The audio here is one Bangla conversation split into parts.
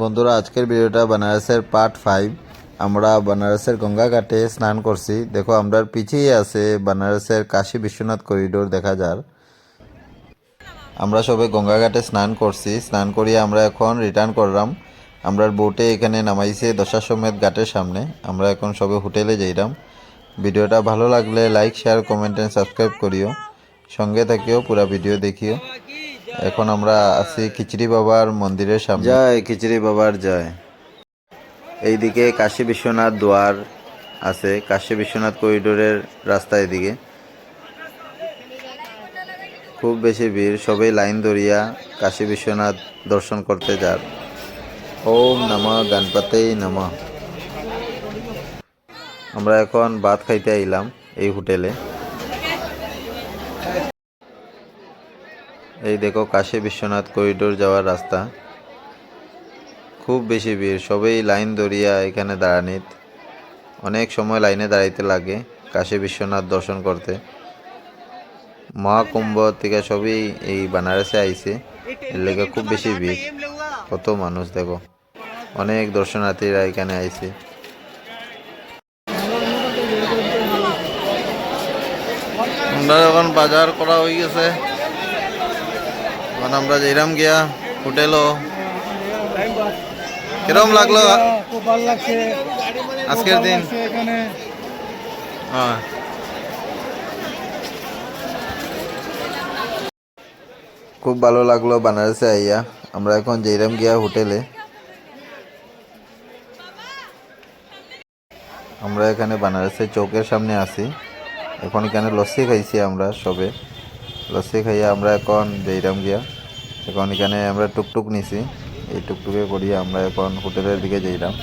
বন্ধুরা, আজকের ভিডিওটা বানারসের পার্ট ফাইভ আমরা বানারসের গঙ্গা ঘাটে স্নান করছি। দেখো, আমরা পিছিয়ে আছে বানারসের কাশী বিশ্বনাথ করিডোর দেখা যার। আমরা সবে গঙ্গা ঘাটে স্নান করছি। স্নান করিয়ে আমরা এখন রিটার্ন করলাম। আমরা বোটে এখানে নামাইছে দশা দশাশ্বমেধ ঘাটের সামনে। আমরা এখন সবে হোটেলে যাইলাম। ভিডিওটা ভালো লাগলে like share comment and subscribe করিও। সঙ্গে থাকিও, পুরা ভিডিও দেখিও। এখন আমরা আছি খিচড়ি বাবার মন্দিরের সামনে। জয়, খিচড়ি বাবার জয়। এইদিকে কাশী বিশ্বনাথ দুয়ার আছে, কাশী বিশ্বনাথ করিডোরের রাস্তা এদিকে। খুব বেশি ভিড়, সবাই লাইন ধরিয়া কাশী বিশ্বনাথ দর্শন করতে যার। ওম নম, গণপতেই নম। আমরা এখন ভাত খাইতে আইলাম এই হোটেলে। এই দেখো, কাশী বিশ্বনাথ করিডোর যাওয়ার রাস্তা। খুব বেশি ভিড়, সবেই লাইন ধরিয়া এখানে দাঁড়ানিত অনেক সময় লাইনে দাঁড়াইতে লাগে কাশী বিশ্বনাথ দর্শন করতে। মহাকুম্ভ থেকে সবই এই বানারসে আইছে, এর লেগে খুব বেশি ভিড়। কত মানুষ দেখো, অনেক দর্শনার্থীরা এখানে আইছে। বাজার করা হয়ে গেছে। এখন আমরা যেরাম গিয়া হোটেলও। কিরম লাগল? খুব ভালো লাগছে। আজকের দিন? এখানে। হ্যাঁ। খুব ভালো লাগল বানারসে আইয়া। আমরা এখন যেরাম গিয়া হোটেলে। আমরা এখানে বানারসের চৌকের সামনে আছি। এখন এখানে লস্যি খাইছি আমরা সবে। লস্যি খাইয়া আমরা এখন যেরাম গিয়া। এখন এখানে আমরা টুকটুক নিছি। এই টুকটুকে করিয়া আমরা এখন হোটেলের দিকে যাইলাম।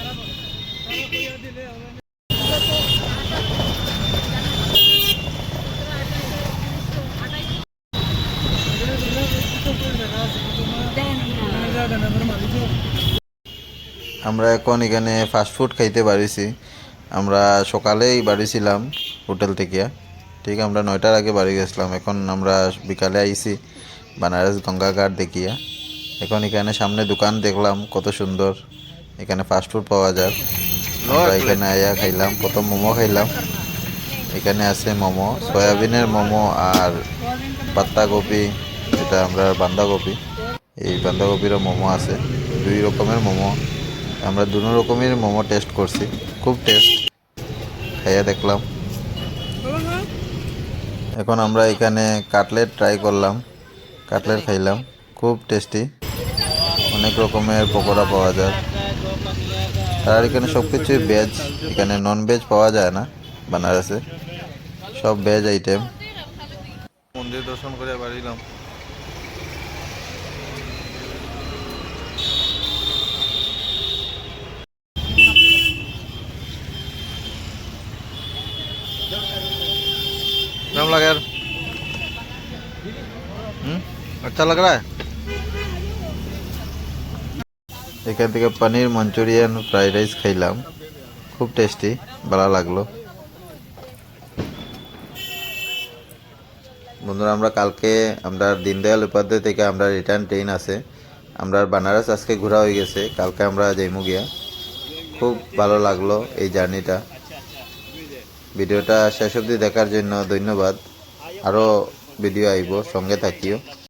আমরা এখন এখানে ফাস্টফুড খাইতে বাড়িছি। আমরা সকালেই বাড়িছিলাম হোটেল থেকে। ঠিক আমরা নয়টার আগে বাড়ি গেছিলাম। এখন আমরা বিকালে আইছি বানারস গঙ্গা ঘাট দেখিয়া। এখন এখানে সামনে দোকান দেখলাম কত সুন্দর। এখানে ফাস্টফুড পাওয়া যায়। আমরা এখানে আয়া খাইলাম প্রথম মোমো খাইলাম। এখানে আছে মোমো সয়াবিনের মোমো আর পাত্তাকপি এটা আমরা বাঁধাকপি এই বাঁধাকপিরও মোমো আছে দুই রকমের মোমো। আমরা দুনো রকমের মোমো টেস্ট করছি খুব টেস্ট খাইয়া দেখলাম। এখন আমরা এখানে কাটলেট ট্রাই করলাম। কাটলেট খাইলাম। খুব টেস্টি অনেক রকমের পকোড়া পাওয়া যায়। আর এখানে সব কিছুই ভেজ এখানে নন ভেজ পাওয়া যায় না বানারসে। সব ভেজ আইটেম মন্দির দর্শন করে বাড়িলাম कैम लगा यार हम्म अच्छा लग रहा है এখান থেকে পনির মঞ্চুরিয়ান ফ্রাইড রাইস খাইলাম খুব টেস্টি ভালো লাগলো বন্ধুরা আমরা কালকে আমরা দীনদয়াল উপাধ্যায় থেকে আমরা রিটার্ন ট্রেন আছে আমরা বানারস আজকে ঘোরা হয়ে গেছে কালকে আমরা যাইমু গিয়া খুব ভালো লাগলো এই জার্নিটা ভিডিওটা শেষ অবধি দেখার জন্য ধন্যবাদ। আরও ভিডিও আইব সঙ্গে থাকিও।